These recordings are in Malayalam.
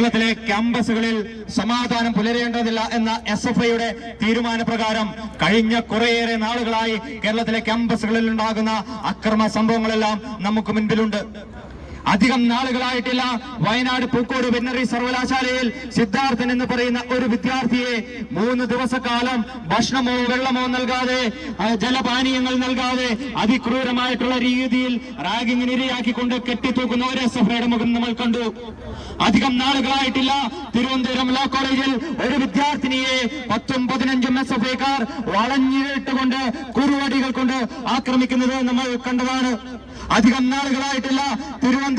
കേരളത്തിലെ ക്യാമ്പസുകളിൽ സമാധാനം പുലരേണ്ടതില്ല എന്ന എസ് എഫ് ഐയുടെ തീരുമാനപ്രകാരം കഴിഞ്ഞ കുറേയേറെ നാളുകളായി കേരളത്തിലെ ക്യാമ്പസുകളിൽ ഉണ്ടാകുന്ന അക്രമ സംഭവങ്ങളെല്ലാം നമുക്ക് മുൻപിലുണ്ട്. അധികം നാളുകളായിട്ടില്ല. വയനാട് പൂക്കോട് വെറ്റിനറി സർവകലാശാലയിൽ സിദ്ധാർത്ഥൻ എന്ന് പറയുന്ന ഒരു വിദ്യാർത്ഥിയെ മൂന്ന് ദിവസക്കാലം ഭക്ഷണമോ വെള്ളമോ നൽകാതെ ജലപാനീയങ്ങൾ നൽകാതെ അതിക്രൂരമായിട്ടുള്ള രീതിയിൽ റാഗിങ്ങിന് ഇരയാക്കിക്കൊണ്ട് കെട്ടിത്തൂക്കുന്ന ഒരു എസ് എഫ് മുഖം നമ്മൾ കണ്ടു. അധികം നാളുകളായിട്ടില്ല. തിരുവനന്തപുരം ലോ കോളേജിൽ ഒരു വിദ്യാർത്ഥിനിയെ പത്തും പതിനഞ്ചും എസ് എഫ് ഐക്കാർ വളഞ്ഞിട്ടുകൊണ്ട് കുറുവടികൾ കൊണ്ട് ആക്രമിക്കുന്നത് നമ്മൾ കണ്ടതാണ്. അധികം നാളുകളായിട്ടില്ല. തിരുവനന്തപുരം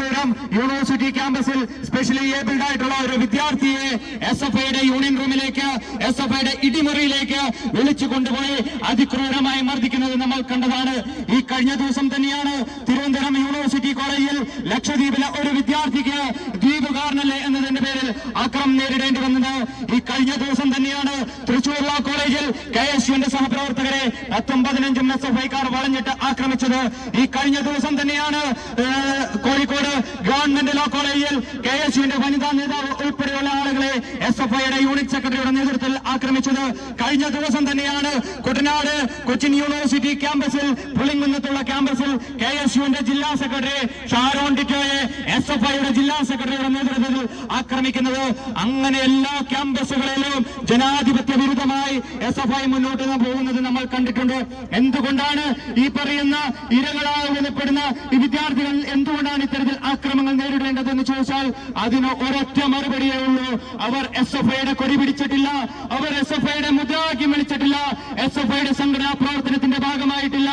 യൂണിവേഴ്സിറ്റി ക്യാമ്പസിൽ സ്പെഷ്യലി ഏബിൾഡ് ആയിട്ടുള്ള ഒരു വിദ്യാർത്ഥിയെ എസ് എഫ് ഐയുടെ യൂണിയൻ റൂമിലേക്ക് എസ് എഫ് ഐയുടെ ഇടിമുറിയിലേക്ക് വിളിച്ചു കൊണ്ടുപോയി അതിക്രൂരമായി മർദ്ദിക്കുന്നത് നമ്മൾ കണ്ടതാണ്. ഈ കഴിഞ്ഞ ദിവസം തന്നെയാണ് തിരുവനന്തപുരം യൂണിവേഴ്സിറ്റി കോളേജിൽ ലക്ഷദ്വീപിലെ ഒരു വിദ്യാർത്ഥിക്ക് ദ്വീപ് കാരണല്ലേ എന്നതിന്റെ പേരിൽ ആക്രമം നേരിടേണ്ടി വന്നത്. ഈ കഴിഞ്ഞ ദിവസം തന്നെയാണ് തൃശൂർ ലോ കോളേജിൽ കെ എസ് യുവിന്റെ സഹപ്രവർത്തകരെ പത്തും പതിനഞ്ചും എസ് എഫ് ഐക്കാർ വളഞ്ഞിട്ട് ആക്രമിച്ചത്. ഈ കഴിഞ്ഞ ദിവസം തന്നെയാണ് കോഴിക്കോട് ഗവൺമെന്റ് ലോ കോളേജിൽ കെ എസ് യുവിന്റെ വനിതാ നേതാവ് ഉൾപ്പെടെയുള്ള ആളുകളെ എസ് എഫ് ഐയുടെ യൂണിറ്റ് സെക്രട്ടറിയുടെ നേതൃത്വത്തിൽ ആക്രമിച്ചത്. കഴിഞ്ഞ ദിവസം തന്നെയാണ് കുട്ടനാട് കൊച്ചിൻ യൂണിവേഴ്സിറ്റി ക്യാമ്പസിൽ പുളിങ്കുന്നത്തുള്ള ക്യാമ്പസിൽ കെ എസ് യുവിന്റെ ജില്ലാ സെക്രട്ടറി ഷാരോൺ ടിറ്റോയെ എസ് എഫ് ഐയുടെ ജില്ലാ സെക്രട്ടറിയുടെ നേതൃത്വത്തിൽ ആക്രമിക്കുന്നത്. അങ്ങനെ എല്ലാ ക്യാമ്പസുകളിലും ജനാധിപത്യ വിരുദ്ധമായി എസ് എഫ് ഐ മുന്നോട്ട് പോകുന്നത് നമ്മൾ കണ്ടിട്ടുണ്ട്. എന്തുകൊണ്ടാണ് ഈ പറയുന്ന ഇരകളായി വിലപ്പെടുന്ന ഈ വിദ്യാർത്ഥികൾ എന്തുകൊണ്ടാണ് ഇത്തരത്തിൽ ആക്രമങ്ങൾ നേരിടേണ്ടതെന്ന് ചോദിച്ചാൽ അതിന് ഒരൊറ്റ മറുപടിയേ ഉള്ളൂ. അവർ എസ് എഫ് ഐയുടെ കൊടി പിടിച്ചിട്ടില്ല. അവർ എസ് എഫ് ഐയുടെ മുദ്രാവാക്യം വിളിച്ചിട്ടില്ല. എസ് എഫ് ഐയുടെ സംഘടനാ പ്രവർത്തനത്തിന്റെ ഭാഗമായിട്ടില്ല.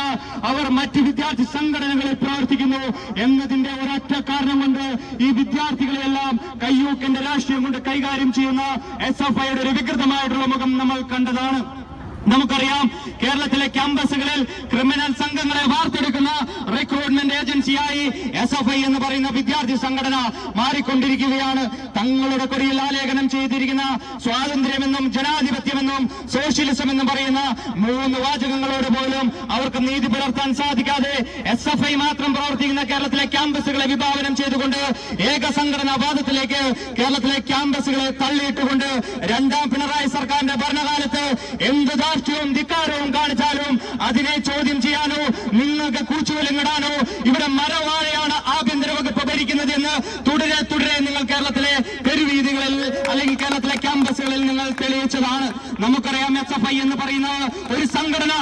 അവർ മറ്റ് വിദ്യാർത്ഥി സംഘടനകളിൽ പ്രവർത്തിക്കുന്നു എന്നതിന്റെ ഒരൊറ്റ കാരണം കൊണ്ട് ഈ വിദ്യാർത്ഥികളെല്ലാം കയ്യൂക്കിന്റെ രാഷ്ട്രീയം കൊണ്ട് കൈകാര്യം ചെയ്യുന്ന എസ് എഫ് ഐയുടെ ഒരു വികൃതമായിട്ടുള്ള മുഖം നമ്മൾ കണ്ടതാണ്. നമുക്കറിയാം കേരളത്തിലെ ക്യാമ്പസുകളിൽ ക്രിമിനൽ സംഘങ്ങളെ വാർത്തെടുക്കുന്ന റിക്രൂട്ട്മെന്റ് ഏജൻസിയായി എസ് എഫ് ഐ എന്ന് പറയുന്ന വിദ്യാർത്ഥി സംഘടന മാറിക്കൊണ്ടിരിക്കുകയാണ്. തങ്ങളുടെ കൊടിയിൽ ആലേഖനം ചെയ്തിരിക്കുന്ന സ്വാതന്ത്ര്യമെന്നും ജനാധിപത്യമെന്നും സോഷ്യലിസം എന്നും പറയുന്ന മൂന്ന് വാചകങ്ങളോട് പോലും അവർക്ക് നീതി പുലർത്താൻ സാധിക്കാതെ എസ് എഫ് ഐ മാത്രം പ്രവർത്തിക്കുന്ന കേരളത്തിലെ ക്യാമ്പസുകളെ വിഭാവനം ചെയ്തുകൊണ്ട് ഏക സംഘടനാ വാദത്തിലേക്ക് കേരളത്തിലെ ക്യാമ്പസുകളെ തള്ളിയിട്ടുകൊണ്ട് രണ്ടാം പിണറായി സർക്കാരിന്റെ ഭരണകാലത്ത് എന്ത് ധാർഷ്ട്യവും ധിക്കാരവും കാണിച്ചാലും അതിനെ ചോദ്യം ചെയ്യാനോ നിങ്ങൾക്ക് കൂച്ചുവലിങ്ങിടാനോ ഇവിടെ മരവാഴയാണ് ആഭ്യന്തര വകുപ്പ് ഭരിക്കുന്നത് എന്ന് തുടരെ തുടരെ നിങ്ങൾ കേരളത്തിലെ തെരുവീതികളിൽ അല്ലെങ്കിൽ കേരളത്തിലെ ക്യാമ്പസുകളിൽ നിങ്ങൾ തെളിയിച്ചതാണ്. നമുക്കറിയാം എസ് എഫ് ഐ എന്ന് പറയുന്ന ഒരു സംഘടന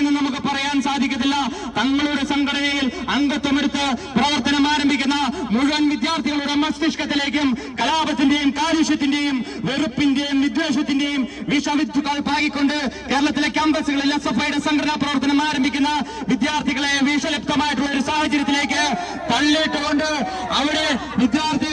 എന്ന് നമുക്ക് പറയാൻ സാധിക്കത്തില്ല തങ്ങളുടെ സംഘടനയിൽ അംഗത്വമെടുത്ത് പ്രവർത്തനം ആരംഭിക്കുന്ന മുഴുവൻ വിദ്യാർത്ഥികളുടെ മസ്തിഷ്കത്തിലേക്കും കലാപത്തിന്റെയും കാലുഷ്യത്തിന്റെയും വെറുപ്പിന്റെയും വിദ്വേഷത്തിന്റെയും വിഷവിത്തുകൾ പാകിക്കൊണ്ട് കേരളത്തിലെ ക്യാമ്പസുകളിൽ എസ് എഫ് ഐയുടെ സംഘടനാ പ്രവർത്തനം ആരംഭിക്കുന്ന വിദ്യാർത്ഥികളെ വിഷലിപ്തമായിട്ടുള്ള ഒരു സാഹചര്യത്തിലേക്ക് തള്ളിയിട്ടുകൊണ്ട് അവിടെ വിദ്യാർത്ഥി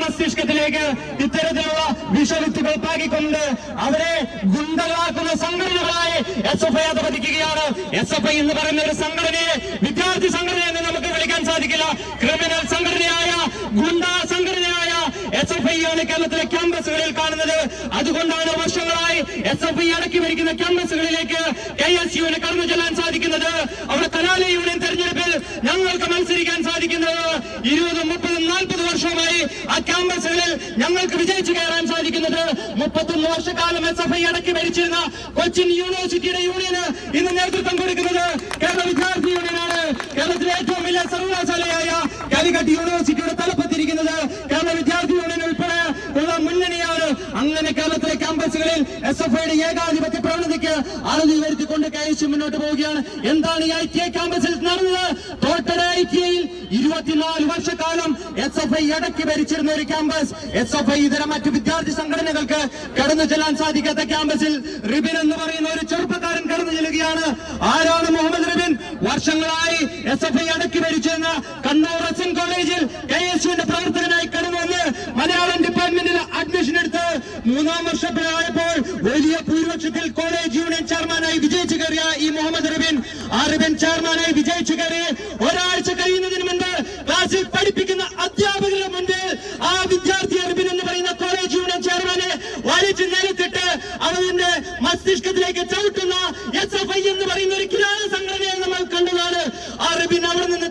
മസ്തിഷ്കത്തിലേക്ക് ഇത്തരത്തിലുള്ള വിഷവിത്തുകൾ പാകിക്കൊണ്ട് അവരെ ഗുണ്ടകളാക്കുന്ന സംഘടനകളായി എസ് എഫ് ഐ അധപതിക്കുകയാണ്. എസ് എഫ് ഐ എന്ന് പറയുന്ന ഒരു സംഘടനയെ വിദ്യാർത്ഥി സംഘടന എന്ന് നമുക്ക് വിളിക്കാൻ സാധിക്കില്ല ക്രിമിനൽ സംഘടനയായ ഗുണ്ട സംഘടനയായ എസ് എഫ് ഐ ആണ് കേരളത്തിലെ ക്യാമ്പസുകളിൽ കാണുന്നത്. അതുകൊണ്ടാണ് വർഷങ്ങളായി എസ് എഫ് ഐ അടക്കി ഭരിക്കുന്ന ക്യാമ്പസുകളിലേക്ക് കെ എസ് യുവിന് കടന്നു ചെല്ലാൻ സാധിക്കുന്നത്. അവിടെ കലാലയ യൂണിയൻ തെരഞ്ഞെടുപ്പിൽ ഞങ്ങൾക്ക് മത്സരിക്കാൻ സാധിക്കുന്നത്. ഇരുപതും മുപ്പതും നാൽപ്പത് വർഷമായി ആ ക്യാമ്പസുകളിൽ ഞങ്ങൾക്ക് വിജയിച്ചു കയറാൻ സാധിക്കുന്നത്. മുപ്പത്തൊന്ന് വർഷക്കാലം എസ് എഫ് ഐ അടക്കി ഭരിച്ചിരുന്ന കൊച്ചിൻ യൂണിവേഴ്സിറ്റിയുടെ യൂണിയന് ഇന്ന് നേതൃത്വം കൊടുക്കുന്നത് കേരള വിദ്യാർത്ഥി യൂണിയനാണ്. കേരളത്തിലെ ഏറ്റവും വലിയ സർവകലാശാലയായ കാലിക്കറ്റ് യൂണിവേഴ്സിറ്റിയുടെ തലപ്പത്തിരിക്കുന്നത് കേരള വിദ്യാർത്ഥി യൂണിയൻ ഉൾപ്പെടെ ഉള്ള മുന്നണിയാണ് അങ്ങനെ കേരളത്തിലെ ക്യാമ്പസുകളിൽ എസ് എഫ് ഐയുടെ ഏകാധിപത്യ പ്രവണതയ്ക്ക് അറുതി വരുത്തിക്കൊണ്ട് കയച്ചു മുന്നോട്ട് പോവുകയാണ്. എന്താണ് ഈ ഐ ടി ഐ ക്യാമ്പസിൽ നടന്നത്? തോട്ടട ഐ ടി ഐയിൽ ഇരുപത്തിനാല് വർഷക്കാലം എസ് എഫ് ഐ ഇടയ്ക്ക് ഭരിച്ചിരുന്ന ഒരു ക്യാമ്പസ്. എസ് എഫ് ഐ ഇതര മറ്റു വിദ്യാർത്ഥി സംഘടനകൾക്ക് കടന്നു ചെല്ലാൻ സാധിക്കാത്ത ക്യാമ്പസിൽ റിബിൻ എന്ന് പറയുന്ന ഒരു ചെറുപ്പക്കാരൻ കടന്നു ചെല്ലുകയാണ്. ആരാണ് മുഹമ്മദ് റിബിൻ? വർഷങ്ങളായി എസ് എഫ് ഐ അടക്കി ഭരിച്ചിരുന്ന കണ്ണൂർ എസ് എൻ കോളേജിൽ കെ എസ് യുവിന്റെ പ്രവർത്തകനായി കടന്നു വന്ന് മലയാളം ഡിപ്പാർട്ട്മെന്റിൽ അഡ്മിഷൻ എടുത്ത് മൂന്നാം വർഷത്തിലായപ്പോൾ വലിയ ഭൂരിപക്ഷത്തിൽ കോളേജ് യൂണിയൻ ചെയർമാനായി വിജയിച്ചു കയറിയ ഈ മുഹമ്മദ് റബിൻ ആ റിബിൻ ചെയർമാനായി വിജയിച്ചു കയറി ഒരാഴ്ച കഴിയുന്നതിന് മുൻപ് ക്ലാസ്സിൽ പഠിപ്പിക്കുന്ന അധ്യാപകരുടെ മുൻപിൽ ആ വിദ്യാർത്ഥി അറബിൻ എന്ന് പറയുന്ന കോളേജ് യൂണിയൻ ചെയർമാനെ വലിച്ചു നിലത്തിട്ട് അവന്റെ മസ്തിഷ്കത്തിലേക്ക് ചവിട്ടുന്ന എസ് എഫ് ഐ എന്ന് പറയുന്ന ഒരു കിരാന സംഘടനയെ നമ്മൾ കണ്ടതാണ് ആ റിബിൻ അവിടെ നിന്ന്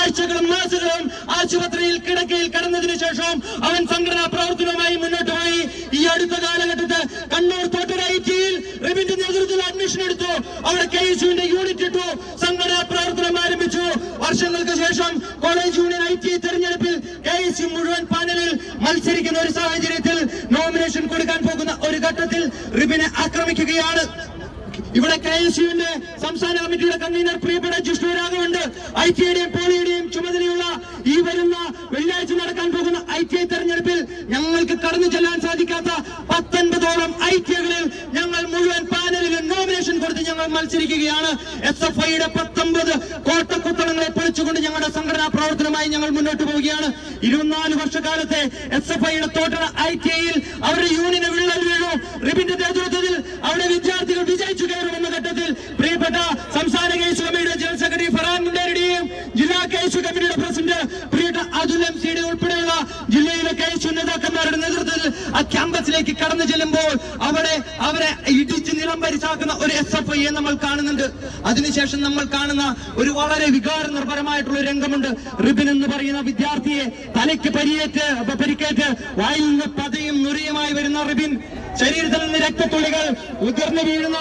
ആഴ്ചകളും മാസങ്ങളും ആശുപത്രിയിൽ കിടക്കയിൽ കിടന്നതിന് ശേഷം അവൻ സംഘടനാ പ്രവർത്തനവുമായി മുന്നോട്ട് പോയി ഈ അടുത്ത കാലഘട്ടത്തിൽ കണ്ണൂർ തോട്ടര ഐ ടിയിൽ റിബിന്റെ നേതൃത്വത്തിൽ അഡ്മിഷൻ എടുത്തു. അവിടെ കെ എസ് യുവിന്റെ യൂണിറ്റ് ഇട്ടു. സംഘടനാ പ്രവർത്തനം ആരംഭിച്ചു. വർഷങ്ങൾക്ക് ശേഷം കോളേജ് യൂണിയൻ ഐ ടി തെരഞ്ഞെടുപ്പിൽ കെ എസ് യു മുഴുവൻ പാനലിൽ മത്സരിക്കുന്ന ഒരു സാഹചര്യത്തിൽ നോമിനേഷൻ കൊടുക്കാൻ പോകുന്ന ഒരു ഘട്ടത്തിൽ റിബിനെ ആക്രമിക്കുകയാണ് ഇവിടെ കെ എസ് യുവിന്റെ സംസ്ഥാന കമ്മിറ്റിയുടെ കൺവീനർ പ്രിയപ്പെട്ട ജിഷ്ണു രാഘവുണ്ട് ഐക്യയുടെയും പോളിയുടെയും ചുമതലയുള്ള ഈ വരുന്ന വെള്ളിയാഴ്ച നടക്കാൻ പോകുന്ന ഐക്യ തെരഞ്ഞെടുപ്പിൽ ഞങ്ങൾക്ക് കടന്നു ചെല്ലാൻ സാധിക്കാത്ത പത്തൊൻപതോളം ഐക്യകളിൽ ഞങ്ങൾ മുഴുവൻ പാനലുകൾ നോമിനേഷൻ കൊടുത്ത് ഞങ്ങൾ മത്സരിക്കുകയാണ്. എസ് എഫ് ഐയുടെ പത്തൊമ്പത് കോട്ടക്കുത്തളങ്ങളെ പൊളിച്ചുകൊണ്ട് ഞങ്ങളുടെ സംഘടനാ പ്രവർത്തനമായി ഞങ്ങൾ മുന്നോട്ട് പോവുകയാണ്. ഇരുപത്തിനാല് വർഷക്കാലത്തെ എസ് എഫ് ഐയുടെ തോട്ടണ ഐ ടി ഐയിൽ അവരുടെ യൂണിയന് വിള്ളൽ വീണു. റിബിന്റെ നേതൃത്വത്തിൽ അവിടെ വിദ്യാർത്ഥികൾ വിജയിച്ചു കയറുമെന്ന ഘട്ടത്തിൽ പ്രിയപ്പെട്ട സംസ്ഥാന കേസ് കമ്മിറ്റിയുടെ ജനറൽ സെക്രട്ടറി ഫറാൻ മുണ്ടേരുടെയും ജില്ലാ കേസ് കമ്മിറ്റിയുടെ പ്രസിഡന്റ് പ്രിയപ്പെട്ട അതുൽ എം സിയുടെ ഉൾപ്പെടെയുള്ള ജില്ലയിലെ കേസ് നേതാക്കന്മാരുടെ നേതൃത്വത്തിൽ ആ ക്യാമ്പസിലേക്ക് കടന്നു ചെല്ലുമ്പോൾ അവിടെ അവരെ ഇടിച്ച് നിറം പരിച്ചാക്കുന്ന ഒരു എസ് എഫ് ഐയെ നമ്മൾ കാണുന്നുണ്ട്. അതിനുശേഷം നമ്മൾ കാണുന്ന ഒരു വളരെ വികാര നിർഭരമായിട്ടുള്ള രംഗമുണ്ട്. റിബിൻ എന്ന് പറയുന്ന വിദ്യാർത്ഥിയെ തലയ്ക്ക് പരിയേറ്റ് പരിക്കേറ്റ് വായിൽ നിന്ന് പതയും നുറിയുമായി വരുന്ന റിബിൻ ശരീരത്തിൽ നിന്ന് രക്തത്തുള്ളികൾ ഉതിർന്നു വീഴുന്ന